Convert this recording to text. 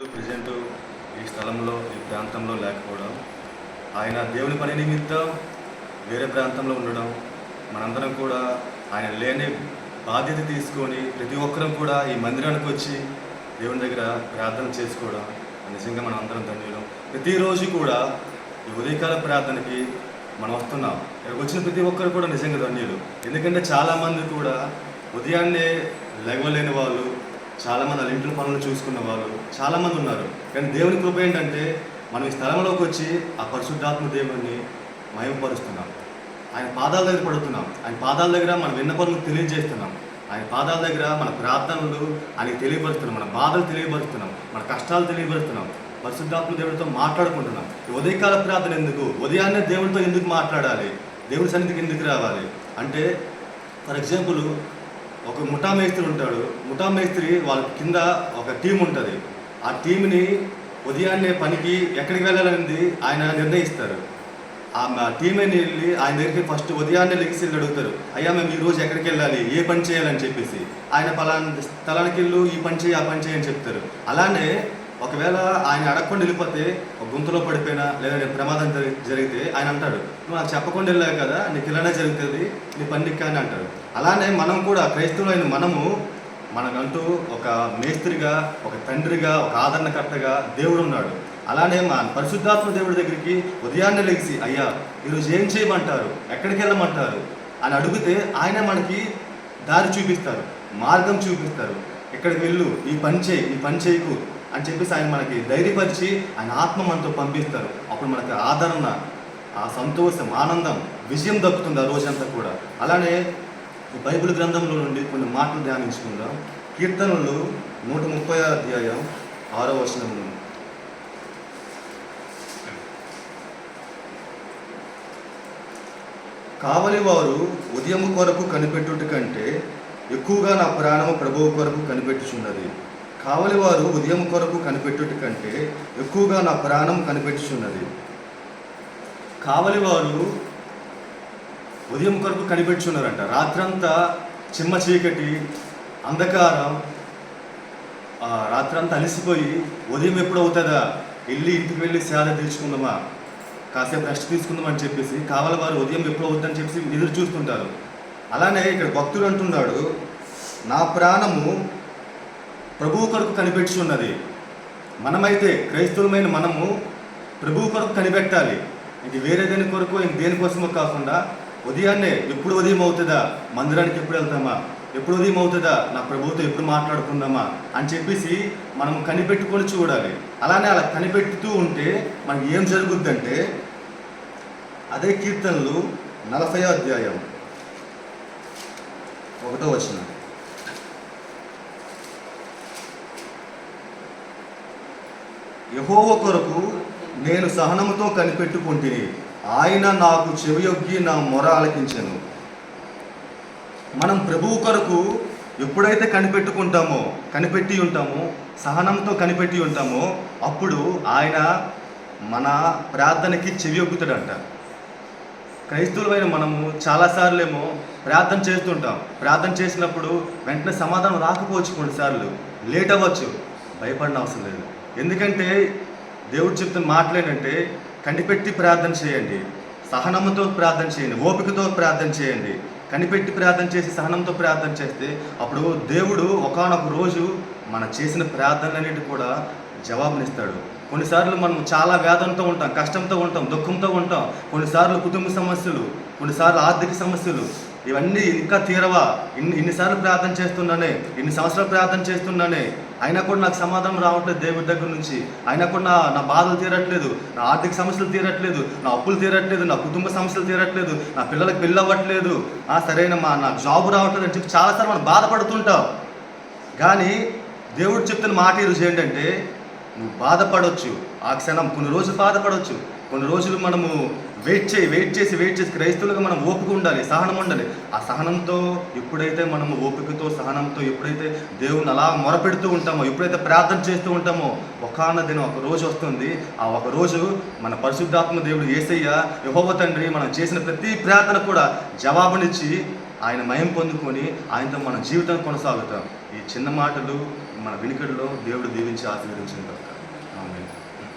Present ఈ స్థలంలో ఈ ప్రాంతంలో లేకపోవడం ఆయన దేవుని పని నిమిత్తం వేరే ప్రాంతంలో ఉండడం మనందరం కూడా ఆయన లేని బాధ్యత తీసుకొని ప్రతి ఒక్కరం కూడా ఈ మందిరానికి వచ్చి దేవుని దగ్గర ప్రార్థన చేసుకోవడం నిజంగా మనం అందరం ధన్యులం. ప్రతిరోజు కూడా ఈ ఉదయకాల ప్రార్థనకి మనం వస్తున్నాం. ఇక్కడికి వచ్చిన ప్రతి ఒక్కరు కూడా నిజంగా ధన్యులు. ఎందుకంటే చాలామంది కూడా ఉదయాన్నే లేవలేని వాళ్ళు చాలామంది వాళ్ళ పనులు చూసుకున్న వాళ్ళు చాలామంది ఉన్నారు. కానీ దేవుని కృప ఏంటంటే మనం ఈ స్థలంలోకి వచ్చి ఆ పరిశుద్ధాత్మ దేవుడిని మయమపరుస్తున్నాం ఆయన పాదాల దగ్గర పడుతున్నాం. ఆయన పాదాల దగ్గర మన విన్నపనులు తెలియజేస్తున్నాం. ఆయన పాదాల దగ్గర మన ప్రార్థనలు ఆయనకి తెలియపరుస్తున్నాం. మన బాధలు తెలియపరుస్తున్నాం. మన కష్టాలు తెలియపరుస్తున్నాం. పరిశుద్ధాత్మ దేవుడితో మాట్లాడుకుంటున్నాం. ఉదయకాల ప్రార్థన ఎందుకు? ఉదయాన్నే దేవుడితో ఎందుకు మాట్లాడాలి? దేవుడి సన్నిధికి ఎందుకు రావాలి? అంటే ఫర్ ఎగ్జాంపుల్ ఒక ముఠా మేస్త్రి ఉంటాడు. ముఠా మేస్త్రి వాళ్ళ కింద ఒక టీం ఉంటుంది. ఆ టీంని ఉదయాన్నే పనికి ఎక్కడికి వెళ్ళాలనేది ఆయన నిర్ణయిస్తారు. ఆ టీమే టీం వెళ్ళి ఆయన దగ్గరికి ఫస్ట్ ఉదయాన్నే లెగిసి వెళ్ళి అడుగుతారు. అయ్యా మేము ఈ రోజు ఎక్కడికి వెళ్ళాలి? ఏ పని చేయాలని చెప్పేసి. ఆయన పలానా స్థలానికి వెళ్ళు ఈ పని చేయి ఆ పని చేయని చెప్తారు. అలానే ఒకవేళ ఆయన అడగకుండా వెళ్ళిపోతే ఒక గుంతలో పడిపోయినా లేదా నేను ప్రమాదం జరిగితే ఆయన అంటాడు నువ్వు నాకు చెప్పకుండా వెళ్ళావు కదా నీకు ఇలానే జరుగుతుంది నీ పని అని అంటాడు. అలానే మనం కూడా క్రైస్తవులైన మనము మనకంటూ ఒక మేస్త్రిగా ఒక తండ్రిగా ఒక ఆదరణకర్తగా దేవుడు ఉన్నాడు. అలానే మా పరిశుద్ధాత్మ దేవుడి దగ్గరికి ఉదయాన్నే లెగిసి అయ్యా ఈరోజు ఏం చేయమంటారు? ఎక్కడికి వెళ్ళమంటారు? అని అడిగితే ఆయన మనకి దారి చూపిస్తారు మార్గం చూపిస్తారు. ఇక్కడికి వెళ్ళు? ఈ పని చేయి ఈ పని చేయకు. అని చెప్పేసి ఆయన మనకి ధైర్యపరిచి ఆయన ఆత్మ మనతో పంపిస్తారు. అప్పుడు మనకి ఆదరణ ఆ సంతోషం ఆనందం విజయం దక్కుతుంది ఆ రోజంతా కూడా. అలానే ఈ బైబిల్ గ్రంథంలో నుండి కొన్ని మాటలు ధ్యానించుకుందాం. కీర్తనలు నూట ముప్పై అధ్యాయం ఆరో వచనం కావలి వారు ఉదయం కొరకు కనిపెట్టుట కంటే ఎక్కువగా నా ప్రాణము ప్రభువు కొరకు కనిపెట్టుచున్నది. కావలి వారు ఉదయం కొరకు కనిపెట్టుట కంటే ఎక్కువగా నా ప్రాణం కనిపెట్టుచున్నది. కావలి వారు ఉదయం కొరకు కనిపెట్టుచున్నారంట. రాత్రంతా చిమ్మ చీకటి అంధకారం రాత్రంతా అలసిపోయి ఉదయం ఎప్పుడు అవుతుందా వెళ్ళి ఇంటికి వెళ్ళి సేద తీర్చుకుందామా? కాసేపు రెస్ట్ తీసుకుందామని చెప్పేసి కావాలి వారు ఉదయం ఎప్పుడు అవుతుందని చెప్పేసి ఎదురు చూస్తుంటారు. అలానే ఇక్కడ భక్తుడు అంటున్నాడు నా ప్రాణము ప్రభువు కొరకు కనిపెట్టి ఉన్నది మనమైతే క్రైస్తవులమైన మనము ప్రభువు కొరకు కనిపెట్టాలి. ఇది వేరే దేని కొరకు ఇంక దేనికోసమో కాకుండా ఉదయాన్నే ఎప్పుడు ఉదయం అవుతుందా? మందిరానికి ఎప్పుడు వెళ్తామా? ఎప్పుడు ఉదయం అవుతుందా? నా ప్రభుత్వం ఎప్పుడు మాట్లాడుకుందామా? అని చెప్పేసి మనం కనిపెట్టుకొని చూడాలి. అలానే అలా కనిపెట్టుతూ ఉంటే మనకి ఏం జరుగుద్దంటే అదే కీర్తనలు నలభై అధ్యాయం ఒకటో వచ్చిన యహోవ కొరకు నేను సహనముతో కనిపెట్టుకుంటుని ఆయన నాకు చెవియొగ్గి నా మొర ఆలకించను. మనం ప్రభువు కొరకు ఎప్పుడైతే కనిపెట్టుకుంటామో కనిపెట్టి ఉంటామో సహనంతో కనిపెట్టి ఉంటామో అప్పుడు ఆయన మన ప్రార్థనకి చెవియొగ్గుతాడంట క్రైస్తవులమైన మనము చాలాసార్లు ఏమో ప్రార్థన చేస్తుంటాం. ప్రార్థన చేసినప్పుడు వెంటనే సమాధానం రాకపోవచ్చు కొన్నిసార్లు. లేట్ అవ్వచ్చు. భయపడిన అవసరం లేదు. ఎందుకంటే దేవుడు చెప్తున్న మాటలేనంటే కనిపెట్టి ప్రార్థన చేయండి. సహనంతో ప్రార్థన చేయండి. ఓపికతో ప్రార్థన చేయండి. కనిపెట్టి ప్రార్థన చేసి సహనంతో ప్రార్థన చేస్తే అప్పుడు దేవుడు ఒకానొక రోజు మన చేసిన ప్రార్థనలన్నిటి కూడా జవాబునిస్తాడు. కొన్నిసార్లు మనం చాలా వేదనతో ఉంటాం కష్టంతో ఉంటాం దుఃఖంతో ఉంటాం. కొన్నిసార్లు కుటుంబ సమస్యలు కొన్నిసార్లు ఆర్థిక సమస్యలు ఇవన్నీ ఇంకా తీరవా? ఇన్ని ఇన్నిసార్లు ప్రార్థన చేస్తున్నానే ఇన్ని సంవత్సరాలు ప్రార్థన చేస్తున్నానే అయినా కూడా నాకు సమాధానం రావట్లేదు దేవుడి దగ్గర నుంచి. అయినా కూడా నా నా బాధలు తీరట్లేదు నా ఆర్థిక సమస్యలు తీరట్లేదు నా అప్పులు తీరట్లేదు నా కుటుంబ సమస్యలు తీరట్లేదు నా పిల్లలకు పెళ్ళి అవ్వట్లేదు. ఆ సరైన మా నా జాబ్ రావట్లేదు అని చెప్పి చాలాసార్లు మనం బాధపడుతుంటాం. కానీ దేవుడు చెప్తున్న మాట ఈరోజు ఏంటంటే నువ్వు బాధపడవచ్చు ఆ క్షణం కొన్ని రోజులు బాధపడవచ్చు కొన్ని రోజులు మనము వెయిట్ చేయి వెయిట్ చేసి వెయిట్ చేసి క్రైస్తవులుగా మనం ఓపిక ఉండాలి సహనం ఉండాలి. ఆ సహనంతో ఎప్పుడైతే మనము ఓపికతో సహనంతో ఎప్పుడైతే దేవుని అలా మొరపెడుతూ ఉంటామో ఎప్పుడైతే ప్రార్థన చేస్తూ ఉంటామో ఒకనొక దినం ఒక రోజు వస్తుంది. ఆ ఒక రోజు మన పరిశుద్ధాత్మ దేవుడు ఏసయ్య యహోవ తండ్రి మనం చేసిన ప్రతి ప్రార్థన కూడా జవాబునిచ్చి ఆయన మయం పొందుకొని ఆయనతో మన జీవితం కొనసాగుతాం. ఈ చిన్న మాటలు మన వినికిడిలో దేవుడు దీవించి ఆశీర్వదించిన తర్వాత.